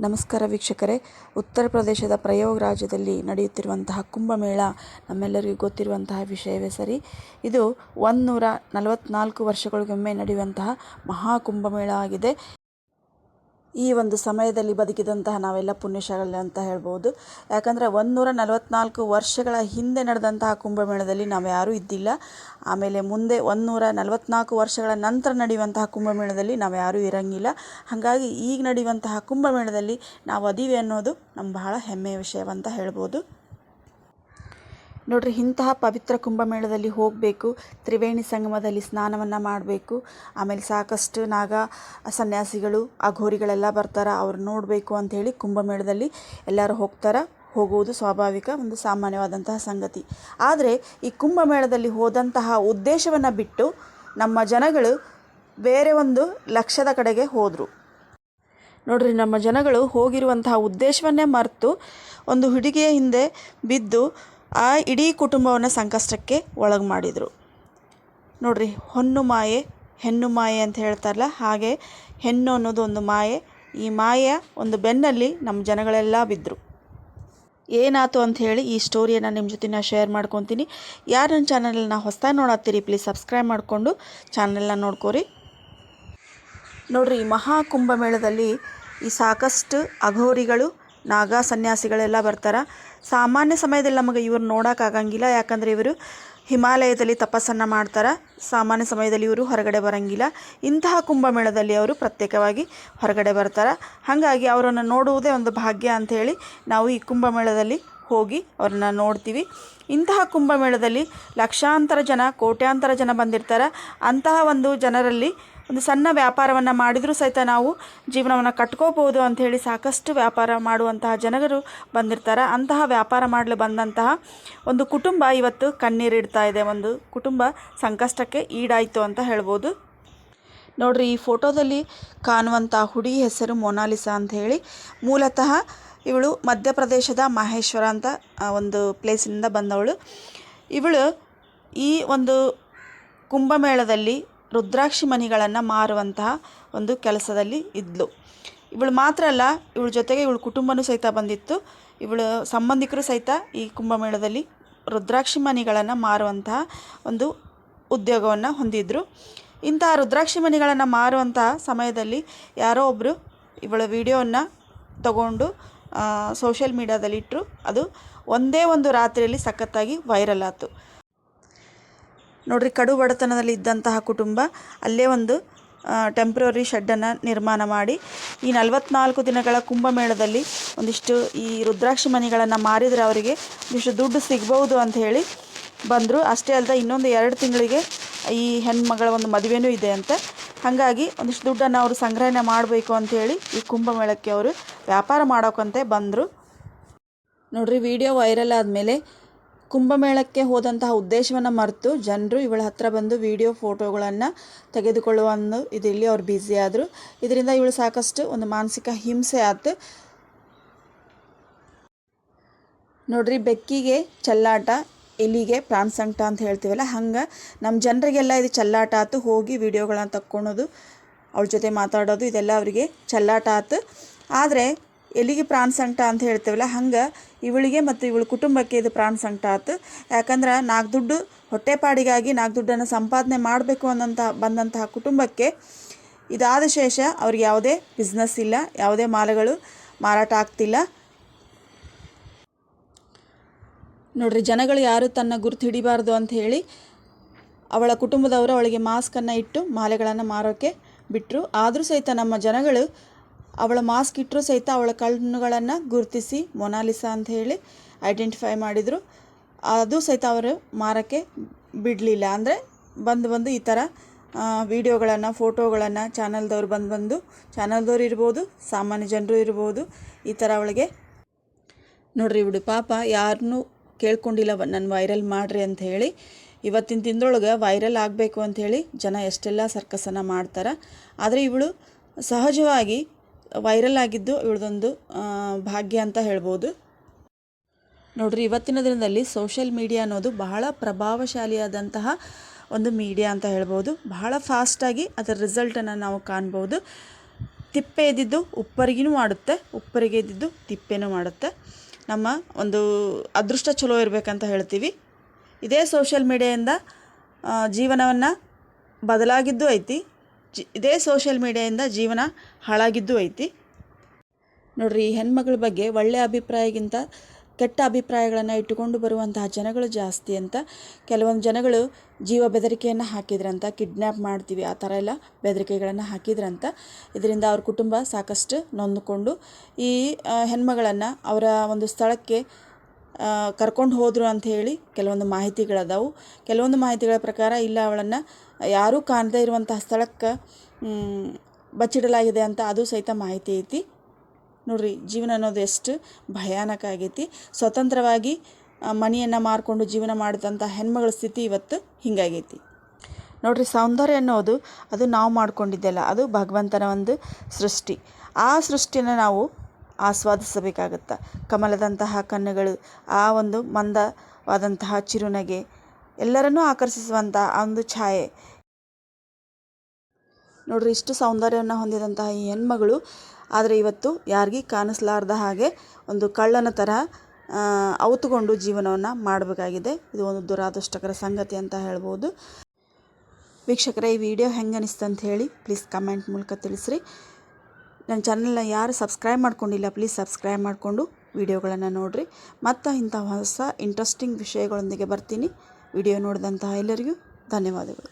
ನಮಸ್ಕಾರ ವೀಕ್ಷಕರೇ. ಉತ್ತರ ಪ್ರದೇಶದ ಪ್ರಯೋಗ ರಾಜ್ಯದಲ್ಲಿ ನಡೆಯುತ್ತಿರುವಂತಹ ಕುಂಭಮೇಳ ನಮ್ಮೆಲ್ಲರಿಗೂ ಗೊತ್ತಿರುವಂತಹ ವಿಷಯವೇ ಸರಿ. ಇದು ಒಂದುನೂರ ನಲವತ್ತ್ನಾಲ್ಕು ವರ್ಷಗಳಿಗೊಮ್ಮೆ ನಡೆಯುವಂತಹ ಮಹಾಕುಂಭಮೇಳ ಆಗಿದೆ. ಈ ಒಂದು ಸಮಯದಲ್ಲಿ ಬದುಕಿದಂತಹ ನಾವೆಲ್ಲ ಪುಣ್ಯಶಾಲಿ ಅಂತ ಹೇಳ್ಬೋದು. ಯಾಕಂದರೆ ಒಂದುನೂರ ನಲವತ್ನಾಲ್ಕು ವರ್ಷಗಳ ಹಿಂದೆ ನಡೆದಂತಹ ಕುಂಭಮೇಳದಲ್ಲಿ ನಾವು ಯಾರೂ ಇದ್ದಿಲ್ಲ. ಆಮೇಲೆ ಮುಂದೆ ಒಂದುನೂರ ನಲವತ್ತ್ನಾಲ್ಕು ವರ್ಷಗಳ ನಂತರ ನಡೆಯುವಂತಹ ಕುಂಭಮೇಳದಲ್ಲಿ ನಾವು ಯಾರೂ ಇರಂಗಿಲ್ಲ. ಹಾಗಾಗಿ ಈಗ ನಡೆಯುವಂತಹ ಕುಂಭಮೇಳದಲ್ಲಿ ನಾವು ಅದೀವಿ ಅನ್ನೋದು ನಮ್ಮ ಬಹಳ ಹೆಮ್ಮೆಯ ವಿಷಯವಂತ ಹೇಳ್ಬೋದು. ನೋಡ್ರಿ, ಇಂತಹ ಪವಿತ್ರ ಕುಂಭಮೇಳದಲ್ಲಿ ಹೋಗಬೇಕು, ತ್ರಿವೇಣಿ ಸಂಗಮದಲ್ಲಿ ಸ್ನಾನವನ್ನು ಮಾಡಬೇಕು, ಆಮೇಲೆ ಸಾಕಷ್ಟು ನಾಗ ಸನ್ಯಾಸಿಗಳು, ಅಘೋರಿಗಳೆಲ್ಲ ಬರ್ತಾರೆ, ಅವ್ರು ನೋಡಬೇಕು ಅಂಥೇಳಿ ಕುಂಭಮೇಳದಲ್ಲಿ ಎಲ್ಲರೂ ಹೋಗ್ತಾರೆ, ಹೋಗುವುದು ಸ್ವಾಭಾವಿಕ, ಒಂದು ಸಾಮಾನ್ಯವಾದಂತಹ ಸಂಗತಿ. ಆದರೆ, ಈ ಕುಂಭಮೇಳದಲ್ಲಿ ಹೋದಂತಹ ಉದ್ದೇಶವನ್ನು ಬಿಟ್ಟು ನಮ್ಮ ಜನಗಳು ಬೇರೆ ಒಂದು ಲಕ್ಷ್ಯದ ಕಡೆಗೆ ಹೋದರು. ನೋಡ್ರಿ, ನಮ್ಮ ಜನಗಳು ಹೋಗಿರುವಂತಹ ಉದ್ದೇಶವನ್ನೇ ಮರೆತು ಒಂದು ಹುಡುಗಿಯ ಹಿಂದೆ ಬಿದ್ದು ಆ ಇಡೀ ಕುಟುಂಬವನ್ನು ಸಂಕಷ್ಟಕ್ಕೆ ಒಳಗೆ ಮಾಡಿದರು. ನೋಡ್ರಿ, ಹೊನ್ನು ಮಾಯೆ, ಹೆಣ್ಣು ಮಾಯೆ ಅಂತ ಹೇಳ್ತಾರಲ್ಲ, ಹಾಗೆ ಹೆಣ್ಣು ಅನ್ನೋದು ಒಂದು ಮಾಯೆ, ಈ ಮಾಯೆಯ ಒಂದು ಬೆನ್ನಲ್ಲಿ ನಮ್ಮ ಜನಗಳೆಲ್ಲ ಬಿದ್ದರು ಏನಾಯ್ತು ಅಂತ ಹೇಳಿ ಈ ಸ್ಟೋರಿಯನ್ನು ನಿಮ್ಮ ಜೊತೆ ನಾನು ಶೇರ್ ಮಾಡ್ಕೊತೀನಿ. ಯಾರು ನನ್ನ ಚಾನಲನ್ನ ಹೊಸ್ದಾಗಿ ನೋಡತ್ತೀರಿ, ಪ್ಲೀಸ್ ಸಬ್ಸ್ಕ್ರೈಬ್ ಮಾಡಿಕೊಂಡು ಚಾನಲ್ನ ನೋಡ್ಕೋರಿ. ನೋಡ್ರಿ, ಈ ಮಹಾ ಕುಂಭಮೇಳದಲ್ಲಿ ಈ ಸಾಕಷ್ಟು ಅಘೋರಿಗಳು ನಾಗಾ ಸನ್ಯಾಸಿಗಳೆಲ್ಲ ಬರ್ತಾರೆ. ಸಾಮಾನ್ಯ ಸಮಯದಲ್ಲಿ ನಮಗೆ ಇವ್ರು ನೋಡೋಕ್ಕಾಗಂಗಿಲ್ಲ ಯಾಕಂದರೆ ಇವರು ಹಿಮಾಲಯದಲ್ಲಿ ತಪಸ್ಸನ್ನು ಮಾಡ್ತಾರೆ. ಸಾಮಾನ್ಯ ಸಮಯದಲ್ಲಿ ಇವರು ಹೊರಗಡೆ ಬರೋಂಗಿಲ್ಲ. ಇಂತಹ ಕುಂಭಮೇಳದಲ್ಲಿ ಅವರು ಪ್ರತ್ಯೇಕವಾಗಿ ಹೊರಗಡೆ ಬರ್ತಾರೆ. ಹಾಗಾಗಿ ಅವರನ್ನು ನೋಡುವುದೇ ಒಂದು ಭಾಗ್ಯ ಅಂಥೇಳಿ ನಾವು ಈ ಕುಂಭಮೇಳದಲ್ಲಿ ಹೋಗಿ ಅವ್ರನ್ನ ನೋಡ್ತೀವಿ. ಇಂತಹ ಕುಂಭಮೇಳದಲ್ಲಿ ಲಕ್ಷಾಂತರ ಜನ, ಕೋಟ್ಯಾಂತರ ಜನ ಬಂದಿರ್ತಾರೆ. ಅಂತಹ ಒಂದು ಜನರಲ್ಲಿ ಒಂದು ಸಣ್ಣ ವ್ಯಾಪಾರವನ್ನು ಮಾಡಿದರೂ ಸಹಿತ ನಾವು ಜೀವನವನ್ನು ಕಟ್ಕೋಬೋದು ಅಂಥೇಳಿ ಸಾಕಷ್ಟು ವ್ಯಾಪಾರ ಮಾಡುವಂತಹ ಜನರು ಬಂದಿರ್ತಾರೆ. ಅಂತಹ ವ್ಯಾಪಾರ ಮಾಡಲು ಬಂದಂತಹ ಒಂದು ಕುಟುಂಬ ಇವತ್ತು ಕಣ್ಣೀರಿಡ್ತಾ ಇದೆ. ಒಂದು ಕುಟುಂಬ ಸಂಕಷ್ಟಕ್ಕೆ ಈಡಾಯಿತು ಅಂತ ಹೇಳ್ಬೋದು. ನೋಡ್ರಿ, ಈ ಫೋಟೋದಲ್ಲಿ ಕಾಣುವಂಥ ಹುಡುಗಿ ಹೆಸರು ಮೊನಾಲಿಸಾ ಅಂತ ಹೇಳಿ. ಮೂಲತಃ ಇವಳು ಮಧ್ಯಪ್ರದೇಶದ ಮಹೇಶ್ವರ ಅಂತ ಒಂದು ಪ್ಲೇಸಿನಿಂದ ಬಂದವಳು. ಇವಳು ಈ ಒಂದು ಕುಂಭಮೇಳದಲ್ಲಿ ರುದ್ರಾಕ್ಷಿ ಮಣಿಗಳನ್ನು ಮಾರುವಂತಹ ಒಂದು ಕೆಲಸದಲ್ಲಿ ಇದ್ಲು. ಇವಳು ಮಾತ್ರ ಅಲ್ಲ, ಇವಳ ಜೊತೆಗೆ ಇವಳ ಕುಟುಂಬನೂ ಸಹಿತ ಬಂದಿತ್ತು. ಇವಳು ಸಂಬಂಧಿಕರು ಸಹಿತ ಈ ಕುಂಭಮೇಳದಲ್ಲಿ ರುದ್ರಾಕ್ಷಿ ಮಣಿಗಳನ್ನು ಮಾರುವಂತಹ ಒಂದು ಉದ್ಯೋಗವನ್ನು ಹೊಂದಿದ್ರು. ಇಂತಹ ರುದ್ರಾಕ್ಷಿ ಮಣಿಗಳನ್ನು ಮಾರುವಂತಹ ಸಮಯದಲ್ಲಿ ಯಾರೋ ಒಬ್ಬರು ಇವಳ ವಿಡಿಯೋವನ್ನು ತಗೊಂಡು ಸೋಷಿಯಲ್ ಮೀಡ್ಯಾದಲ್ಲಿ ಇಟ್ಟರು ಅದು ಒಂದೇ ಒಂದು ರಾತ್ರಿಯಲ್ಲಿ ಸಖತ್ತಾಗಿ ವೈರಲ್ ಆಯಿತು. ನೋಡ್ರಿ ಕಡು ಬಡತನದಲ್ಲಿ ಇದ್ದಂತಹ ಕುಟುಂಬ ಅಲ್ಲೇ ಒಂದು ಟೆಂಪ್ರರಿ ಶೆಡ್ಡನ್ನು ನಿರ್ಮಾಣ ಮಾಡಿ, ಈ ನಲವತ್ನಾಲ್ಕು ದಿನಗಳ ಕುಂಭಮೇಳದಲ್ಲಿ ಒಂದಿಷ್ಟು ಈ ರುದ್ರಾಕ್ಷಿ ಮಣಿಗಳನ್ನು ಮಾರಿದರೆ ಅವರಿಗೆ ಒಂದಿಷ್ಟು ದುಡ್ಡು ಸಿಗ್ಬೋದು ಅಂತ ಹೇಳಿ ಬಂದರು. ಅಷ್ಟೇ ಅಲ್ಲದೆ ಇನ್ನೊಂದು ಎರಡು ತಿಂಗಳಿಗೆ ಈ ಹೆಣ್ಮಗಳ ಒಂದು ಮದುವೆನೂ ಇದೆ ಅಂತ. ಹಾಗಾಗಿ ಒಂದಿಷ್ಟು ದುಡ್ಡನ್ನು ಅವರು ಸಂಗ್ರಹಣೆ ಮಾಡಬೇಕು ಅಂಥೇಳಿ ಈ ಕುಂಭಮೇಳಕ್ಕೆ ಅವರು ವ್ಯಾಪಾರ ಮಾಡೋಕ್ಕಂತೆ ಬಂದರು. ನೋಡ್ರಿ, ವಿಡಿಯೋ ವೈರಲ್ ಆದಮೇಲೆ ಕುಂಭಮೇಳಕ್ಕೆ ಹೋದಂತಹ ಉದ್ದೇಶವನ್ನು ಮರೆತು ಜನರು ಇವಳ ಹತ್ರ ಬಂದು ವಿಡಿಯೋ ಫೋಟೋಗಳನ್ನು ತೆಗೆದುಕೊಳ್ಳುವ ಒಂದು ಇದರಲ್ಲಿ ಅವ್ರು ಬ್ಯುಸಿ ಆದರು. ಇದರಿಂದ ಇವಳು ಸಾಕಷ್ಟು ಒಂದು ಮಾನಸಿಕ ಹಿಂಸೆ ಆಯ್ತು ನೋಡ್ರಿ, ಬೆಕ್ಕಿಗೆ ಚಲ್ಲಾಟ, ಎಲಿಗೆ ಪ್ರಾಣ ಸಂಕಟ ಅಂತ ಹೇಳ್ತೀವಲ್ಲ, ಹಂಗೆ ನಮ್ಮ ಜನರಿಗೆಲ್ಲ ಇದು ಚಲ್ಲಾಟ ಆತು. ಹೋಗಿ ವಿಡಿಯೋಗಳನ್ನ ತಕ್ಕೊಳೋದು, ಅವ್ರ ಜೊತೆ ಮಾತಾಡೋದು, ಇದೆಲ್ಲ ಅವರಿಗೆ ಚಲ್ಲಾಟ ಆತು. ಆದರೆ ಎಲ್ಲಿಗೆ ಪ್ರಾಣ ಅಂತ ಹೇಳ್ತೀವಲ್ಲ, ಹಂಗೆ ಇವಳಿಗೆ ಮತ್ತು ಇವಳ ಕುಟುಂಬಕ್ಕೆ ಇದು ಪ್ರಾಣ ಸಂಕಟ ಆಯ್ತು ಯಾಕಂದ್ರೆ ನಾಲ್ಕು ದುಡ್ಡು ಹೊಟ್ಟೆಪಾಡಿಗಾಗಿ ನಾಲ್ಕು ದುಡ್ಡನ್ನು ಸಂಪಾದನೆ ಮಾಡಬೇಕು ಅನ್ನೋಂತಹ ಬಂದಂತಹ ಕುಟುಂಬಕ್ಕೆ ಇದಾದ ಶೇಷ ಅವ್ರಿಗೆ ಯಾವುದೇ ಬಿಸ್ನೆಸ್ ಇಲ್ಲ, ಯಾವುದೇ ಮಾಲುಗಳು ಮಾರಾಟ ಆಗ್ತಿಲ್ಲ. ನೋಡ್ರಿ, ಜನಗಳು ಯಾರು ತನ್ನ ಗುರುತು ಹಿಡಿಬಾರ್ದು ಅಂತ ಹೇಳಿ ಅವಳ ಕುಟುಂಬದವರು ಅವಳಿಗೆ ಮಾಸ್ಕನ್ನು ಇಟ್ಟು ಮಾಲೆಗಳನ್ನು ಮಾರೋಕ್ಕೆ ಬಿಟ್ಟರು ಆದರೂ ಸಹಿತ ನಮ್ಮ ಜನಗಳು ಅವಳ ಮಾಸ್ಕ್ ಇಟ್ಟರೂ ಸಹಿತ ಅವಳ ಕಣ್ಣುಗಳನ್ನು ಗುರುತಿಸಿ ಮೊನಾಲಿಸಾ ಅಂತ ಹೇಳಿ ಐಡೆಂಟಿಫೈ ಮಾಡಿದರು. ಅದು ಸಹಿತ ಅವರು ಮಾರೋಕ್ಕೆ ಬಿಡಲಿಲ್ಲ. ಅಂದರೆ ಬಂದು ಬಂದು ಈ ಥರ ವಿಡಿಯೋಗಳನ್ನು, ಫೋಟೋಗಳನ್ನು ಚಾನಲ್ದವ್ರು ಬಂದು ಬಂದು, ಚಾನಲ್ದವ್ರು ಇರ್ಬೋದು, ಸಾಮಾನ್ಯ ಜನರು ಇರ್ಬೋದು, ಈ ಥರ ಅವಳಿಗೆ ನೋಡ್ರಿ ಬಿಡು, ಪಾಪ ಯಾರನ್ನೂ ಕೇಳ್ಕೊಂಡಿಲ್ಲ ನನ್ನ ವೈರಲ್ ಮಾಡಿರಿ ಅಂತ ಹೇಳಿ, ಇವತ್ತಿನ ತಿಂದೊಳಗೆ ವೈರಲ್ ಆಗಬೇಕು ಅಂಥೇಳಿ ಜನ ಎಷ್ಟೆಲ್ಲ ಸರ್ಕಸನ್ನು ಮಾಡ್ತಾರೆ. ಆದರೆ ಇವಳು ಸಹಜವಾಗಿ ವೈರಲ್ ಆಗಿದ್ದು ಇವಳದೊಂದು ಭಾಗ್ಯ ಅಂತ ಹೇಳ್ಬೋದು. ನೋಡ್ರಿ, ಇವತ್ತಿನ ದಿನದಲ್ಲಿ ಸೋಷಿಯಲ್ ಮೀಡಿಯಾ ಅನ್ನೋದು ಬಹಳ ಪ್ರಭಾವಶಾಲಿಯಾದಂತಹ ಒಂದು ಮೀಡಿಯಾ ಅಂತ ಹೇಳ್ಬೋದು. ಬಹಳ ಫಾಸ್ಟಾಗಿ ಅದರ ರಿಸಲ್ಟನ್ನು ನಾವು ಕಾಣ್ಬೋದು. ತಿಪ್ಪೆ ಎದ್ದಿದ್ದು ಉಪ್ಪರಿಗೂ ಮಾಡುತ್ತೆ, ಉಪ್ಪರಿಗೆ ಎದ್ದಿದ್ದು ತಿಪ್ಪೆನೂ ಮಾಡುತ್ತೆ. ನಮ್ಮ ಒಂದು ಅದೃಷ್ಟ ಚಲೋ ಇರಬೇಕಂತ ಹೇಳ್ತೀವಿ. ಇದೇ ಸೋಷಿಯಲ್ ಮೀಡಿಯಾಯಿಂದ ಜೀವನವನ್ನು ಬದಲಾಗಿದ್ದು ಐತಿ. ಜಿ, ಇದೇ ಸೋಷಿಯಲ್ ಮೀಡಿಯಾಯಿಂದ ಜೀವನ ಹಾಳಾಗಿದ್ದು ಐತಿ. ನೋಡ್ರಿ, ಈ ಹೆಣ್ಮಗಳ ಬಗ್ಗೆ ಒಳ್ಳೆಯ ಅಭಿಪ್ರಾಯಕ್ಕಿಂತ ಕೆಟ್ಟ ಅಭಿಪ್ರಾಯಗಳನ್ನು ಇಟ್ಟುಕೊಂಡು ಬರುವಂತಹ ಜನಗಳು ಜಾಸ್ತಿ ಅಂತ ಕೆಲವೊಂದು ಜನಗಳು ಜೀವ ಬೆದರಿಕೆಯನ್ನು ಹಾಕಿದ್ರಂತ ಕಿಡ್ನ್ಯಾಪ್ ಮಾಡ್ತೀವಿ, ಆ ಥರ ಎಲ್ಲ ಬೆದರಿಕೆಗಳನ್ನು ಹಾಕಿದ್ರಂತ. ಇದರಿಂದ ಅವ್ರ ಕುಟುಂಬ ಸಾಕಷ್ಟು ನೊಂದುಕೊಂಡು ಈ ಹೆಣ್ಮಗಳನ್ನು ಅವರ ಒಂದು ಸ್ಥಳಕ್ಕೆ ಕರ್ಕೊಂಡು ಹೋದರು ಅಂತ ಹೇಳಿ ಕೆಲವೊಂದು ಮಾಹಿತಿಗಳದಾವು. ಕೆಲವೊಂದು ಮಾಹಿತಿಗಳ ಪ್ರಕಾರ ಇಲ್ಲ ಅವಳನ್ನು ಯಾರೂ ಕಾಣದೇ ಇರುವಂತಹ ಸ್ಥಳಕ್ಕೆ ಬಚ್ಚಿಡಲಾಗಿದೆ ಅಂತ ಅದು ಸಹಿತ ಮಾಹಿತಿ ಐತಿ. ನೋಡ್ರಿ, ಜೀವನ ಅನ್ನೋದು ಎಷ್ಟು ಭಯಾನಕ ಆಗೈತಿ. ಸ್ವತಂತ್ರವಾಗಿ ಮನೆಯನ್ನು ಮಾರಿಕೊಂಡು ಜೀವನ ಮಾಡಿದಂಥ ಹೆಣ್ಮಗಳ ಸ್ಥಿತಿ ಇವತ್ತು ಹಿಂಗಾಗೈತಿ. ನೋಡ್ರಿ, ಸೌಂದರ್ಯ ಅನ್ನೋದು ಅದು ನಾವು ಮಾಡ್ಕೊಂಡಿದ್ದೆಲ್ಲ, ಅದು ಭಗವಂತನ ಒಂದು ಸೃಷ್ಟಿ. ಆ ಸೃಷ್ಟಿನ ನಾವು ಆಸ್ವಾದಿಸಬೇಕಾಗತ್ತೆ. ಕಮಲದಂತಹ ಕಣ್ಣುಗಳು, ಆ ಒಂದು ಮಂದವಾದಂತಹ ಚಿರುನಗೆ, ಎಲ್ಲರನ್ನೂ ಆಕರ್ಷಿಸುವಂಥ ಆ ಒಂದು ಛಾಯೆ. ನೋಡ್ರಿ, ಇಷ್ಟು ಸೌಂದರ್ಯವನ್ನು ಹೊಂದಿದಂತಹ ಈ ಹೆಣ್ಮಗಳು, ಆದರೆ ಇವತ್ತು ಯಾರಿಗೂ ಕಾಣಿಸ್ಲಾರ್ದ ಹಾಗೆ ಒಂದು ಕಳ್ಳನ ಥರ ಅವತುಕೊಂಡು ಜೀವನವನ್ನು ಮಾಡಬೇಕಾಗಿದೆ. ಇದು ಒಂದು ದುರಾದೃಷ್ಟಕರ ಸಂಗತಿ ಅಂತ ಹೇಳ್ಬೋದು. ವೀಕ್ಷಕರ, ಈ ವಿಡಿಯೋ ಹೆಂಗೆ ಅನಿಸ್ತು ಅಂತ ಹೇಳಿ ಪ್ಲೀಸ್ ಕಮೆಂಟ್ ಮೂಲಕ ತಿಳಿಸ್ರಿ. ನನ್ನ ಚಾನಲ್ನ ಯಾರು ಸಬ್ಸ್ಕ್ರೈಬ್ ಮಾಡ್ಕೊಂಡಿಲ್ಲ ಪ್ಲೀಸ್ ಸಬ್ಸ್ಕ್ರೈಬ್ ಮಾಡಿಕೊಂಡು ವಿಡಿಯೋಗಳನ್ನು ನೋಡಿರಿ. ಮತ್ತು ಇಂಥ ಹೊಸ ಇಂಟ್ರೆಸ್ಟಿಂಗ್ ವಿಷಯಗಳೊಂದಿಗೆ ಬರ್ತೀನಿ. ವಿಡಿಯೋ ನೋಡಿದಂತಹ ಎಲ್ಲರಿಗೂ ಧನ್ಯವಾದಗಳು.